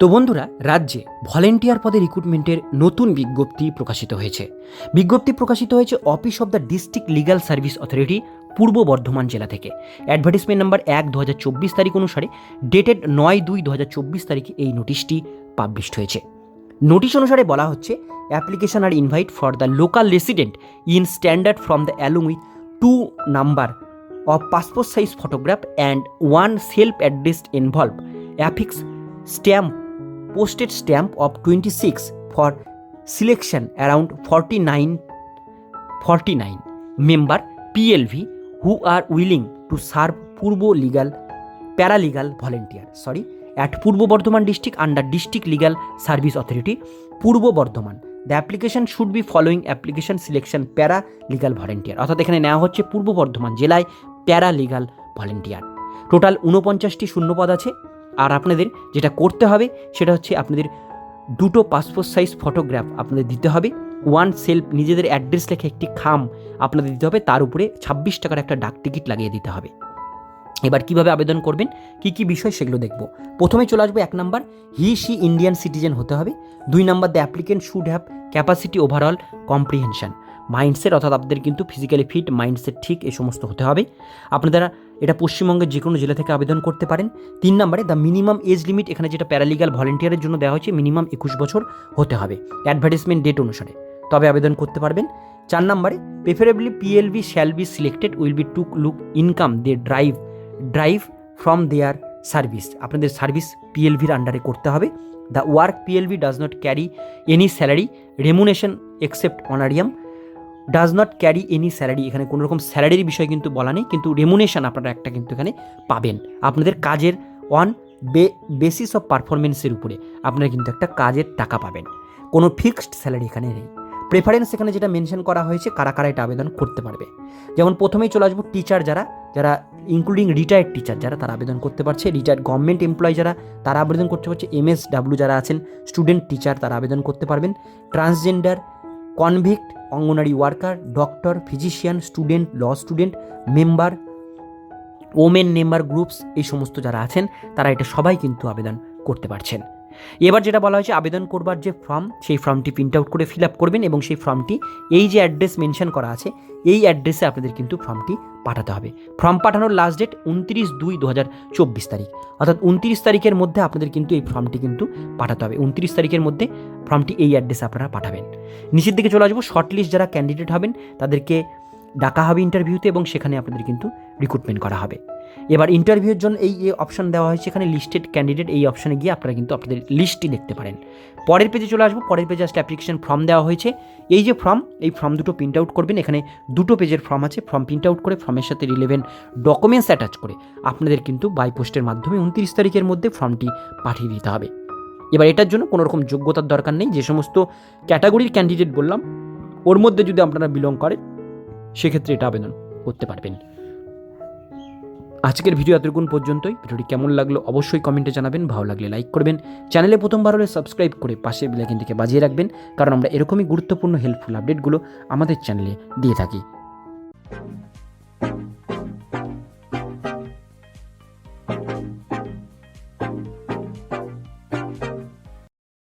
তো বন্ধুরা, রাজ্যে ভলেন্টিয়ার পদে রিক্রুটমেন্টের নতুন বিজ্ঞপ্তি প্রকাশিত হয়েছে। বিজ্ঞপ্তি প্রকাশিত হয়েছে office of the district legal service authority Purba Bardhaman জেলা থেকে। অ্যাডভার্টিসমেন্ট নাম্বার এক দু তারিখ অনুসারে ডেটেড নয় দুই দু চব্বিশ তারিখে এই নোটিশটি পাবলিশড হয়েছে। নোটিশ অনুসারে বলা হচ্ছে application are invite for the local resident in standard from the along with two number of passport size photograph and one self addressed involve affix stamp posted stamp of twenty six for selection around forty nine forty nine member PLV who are willing to serve Purba legal paralegal volunteer sorry at Purba Bardhaman district under district legal service authority Purba Bardhaman the application should be following application selection para legal volunteer অর্থাৎ এখানে নেওয়া হচ্ছে পূর্ব বর্ধমান জেলায় প্যারা legal volunteer total ঊনপঞ্চাশটি শূন্যপদ আছে। আর আপনাদের যেটা করতে হবে, সেটা হচ্ছে আপনাদের দুটো পাসপোর্ট সাইজ ফটোগ্রাফ আপনাদের দিতে হবে। ওয়ান সেলফ নিজেদের অ্যাড্রেস লেখে একটি খাম আপনাদের দিতে হবে, তার উপরে ছাব্বিশ টাকার একটা ডাক টিকিট লাগিয়ে দিতে হবে। এবার কীভাবে আবেদন করবেন, কি কি বিষয় সেগুলো দেখব। প্রথমে চলে আসব এক number he she Indian citizen হতে হবে। দুই number the applicant should have capacity overall comprehension mindset অর্থাৎ আপনাদের কিন্তু ফিজিক্যালি ফিট মাইন্ডসেট ঠিক এই সমস্ত হতে হবে। আপনারা এটা পশ্চিমবঙ্গের যে কোনো জেলা থেকে আবেদন করতে পারেন। তিন নম্বরে দ্য মিনিমাম এজ লিমিট এখানে যেটা প্যারালিগাল ভলেন্টিয়ারের জন্য দেওয়া হয়েছে মিনিমাম একুশ বছর হতে হবে। অ্যাডভার্টিসমেন্ট ডেট অনুসারে তবে আবেদন করতে পারবেন। চার নম্বরে preferably PLB shall be selected will be took look income they drive drive from there service আপনাদের সার্ভিস পিএলভির আন্ডারে করতে হবে। The work PLV does not carry any salary remuneration except honorarium does not carry any salary এখানে কোনো রকম স্যালারির বিষয় কিন্তু বলা নেই, কিন্তু রেমুনেশন আপনারা একটা কিন্তু এখানে পাবেন। আপনাদের কাজের অন বে বেসিস অফ পারফরমেন্সের উপরে আপনারা কিন্তু একটা কাজের টাকা পাবেন। কোনো ফিক্সড স্যালারি এখানে নেই। প্রেফারেন্স এখানে যেটা মেনশন করা হয়েছে, কারা কারা এটা আবেদন করতে পারবে। যেমন প্রথমেই চলে আসব টিচার যারা যারা ইনক্লুডিং রিটায়ার্ড টিচার যারা, তারা আবেদন করতে পারছে। রিটায়ার্ড গভর্নমেন্ট এমপ্লয় যারা, তারা আবেদন করতে পারছে। এমএস ডাব্লিউ যারা আছেন স্টুডেন্ট টিচার তারা আবেদন করতে পারবেন। Transgender convict anganwadi worker, doctor, physician, student, law student, member, women member groups, এই সমস্ত যারা আছেন, তারা এটা সবাই কিন্তু আবেদন করতে পারছেন। এবার যেটা বলা হয়েছে, আবেদন করবার যে ফর্ম সেই ফর্মটি প্রিন্ট আউট করে ফিল আপ করবেন এবং সেই ফর্মটি এই যে অ্যাড্রেস মেনশন করা আছে, এই অ্যাড্রেসে আপনাদের কিন্তু ফর্মটি পাঠাতে হবে। ফর্ম পাঠানোর লাস্ট ডেট উনত্রিশ দুই দু হাজার চব্বিশ তারিখ। অর্থাৎ উনত্রিশ তারিখের মধ্যে আপনাদের কিন্তু এই ফর্মটি কিন্তু পাঠাতে হবে। উনত্রিশ তারিখের মধ্যে ফর্মটি এই অ্যাড্রেসে আপনারা পাঠাবেন। নিচের দিকে চলে আসব। শর্টলিস্ট যারা ক্যান্ডিডেট হবেন, তাদেরকে ডাকা হবে ইন্টারভিউতে এবং সেখানে আপনাদের কিন্তু রিক্রুটমেন্ট করা হবে। এবার ইন্টারভিউর জন্য এই যে অপশন দেওয়া হয়েছে এখানে লিস্টেড ক্যান্ডিডেট এই অপশনে গিয়ে আপনারা কিন্তু আপনাদের লিস্টটি দেখতে পারেন। পরের পেজে চলে আসব, পরের পেজে আসলে অ্যাপ্লিকেশন ফর্ম দেওয়া হয়েছে। এই যে ফর্ম এই ফর্ম দুটো প্রিন্ট আউট করবেন, এখানে দুটো পেজের ফর্ম আছে ফর্ম প্রিন্ট আউট করে ফর্মের সাথে রিলেভেন্ট ডকুমেন্টস অ্যাটাচ করে আপনাদের কিন্তু বাই পোস্টের মাধ্যমে উনত্রিশ তারিখের মধ্যে ফর্মটি পাঠিয়ে দিতে হবে। এবার এটার জন্য কোনো রকম যোগ্যতার দরকার নেই, যে সমস্ত ক্যাটাগরির ক্যান্ডিডেট বললাম, ওর মধ্যে যদি আপনারা বিলং করেন সেক্ষেত্রে এটা আবেদন করতে পারবেন। আজকের ভিডিও এতটুকুন পর্যন্তই। ভিডিওটি কেমন লাগল অবশ্যই কমেন্টে জানাবেন। ভালো লাগলে লাইক করবেন। চ্যানেলে প্রথমবার হলে সাবস্ক্রাইব করে পাশে বেলাইকিনটিকে বাজিয়ে রাখবেন। কারণ আমরা এরকমই গুরুত্বপূর্ণ হেল্পফুল আপডেটগুলো আমাদের চ্যানেলে দিয়ে থাকি।